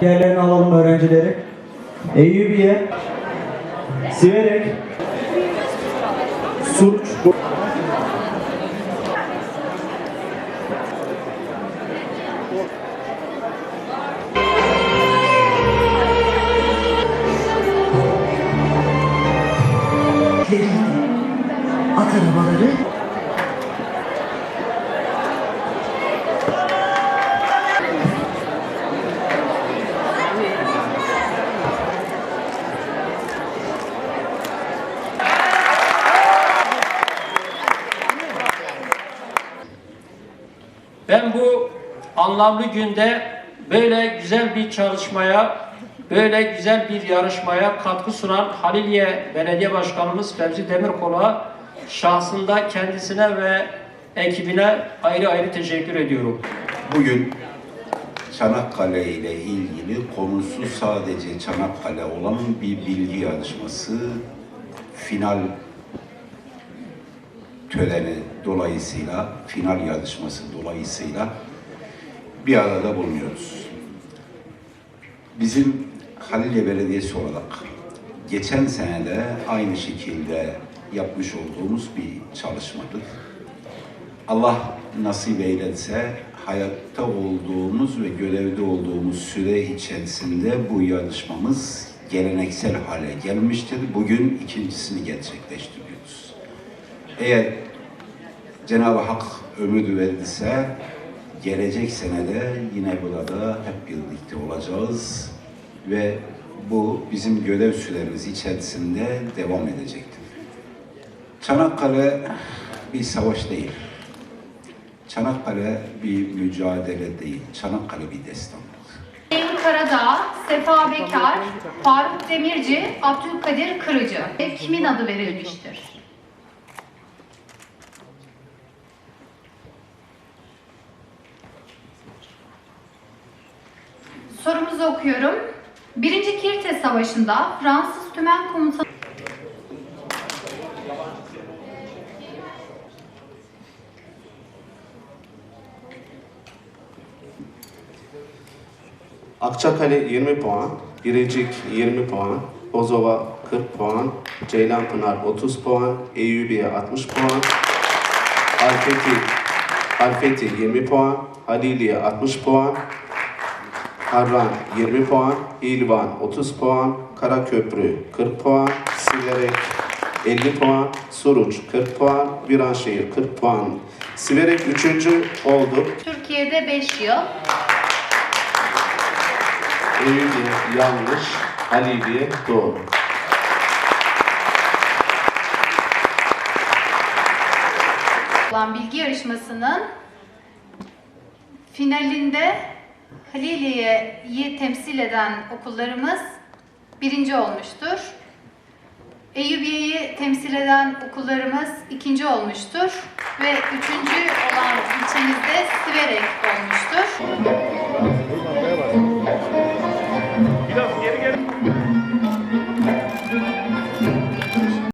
Yerlerini alalım öğrencileri. Eyyubiye, Siverek, Suruç, At arabaları Ben bu anlamlı günde böyle güzel bir çalışmaya, böyle güzel bir yarışmaya katkı sunan Haliliye Belediye Başkanımız Fevzi Demirkol'a şahsında kendisine ve ekibine ayrı ayrı teşekkür ediyorum. Bugün Çanakkale ile ilgili konusu sadece Çanakkale olan bir bilgi yarışması final töreni dolayısıyla, final yarışması dolayısıyla bir arada bulunuyoruz. Bizim Halilye Belediyesi olarak geçen sene de aynı şekilde yapmış olduğumuz bir çalışmadır. Allah nasip eylerse hayatta olduğumuz ve görevde olduğumuz süre içerisinde bu yarışmamız geleneksel hale gelmiştir. Bugün ikincisini gerçekleştiriyoruz. Eğer Cenab-ı Hak ömür verirse gelecek senede yine burada hep birlikte olacağız ve bu bizim görev süremiz içerisinde devam edecektir. Çanakkale bir savaş değil. Çanakkale bir mücadele değil. Çanakkale bir destandır. Sayın Karadağ, Sefa Bekar, Faruk Demirci, Abdülkadir Kırıcı. Kimin adı verilmiştir? Sorumuzu okuyorum. Birinci Kirte Savaşı'nda Fransız Tümen Komutanı Akçakale 20 puan, Birecik 20 puan, Bozova 40 puan, Ceylanpınar 30 puan, Eyyubiye 60 puan, Alfeti, Alfeti 20 puan, Haliliye 60 puan, Harran 20 puan, İlvan 30 puan, Karaköprü 40 puan, Siverek 50 puan, Suruç 40 puan, Viranşehir 40 puan. Siverek 3. oldu. Türkiye'de 5 yıl, Eyyubiye yanlış, Haliliye doğru. olan bilgi yarışmasının finalinde Haliliye'yi temsil eden okullarımız birinci olmuştur. Eyyubiye'yi temsil eden okullarımız ikinci olmuştur ve üçüncü olan ilçemizde Siverek olmuştur.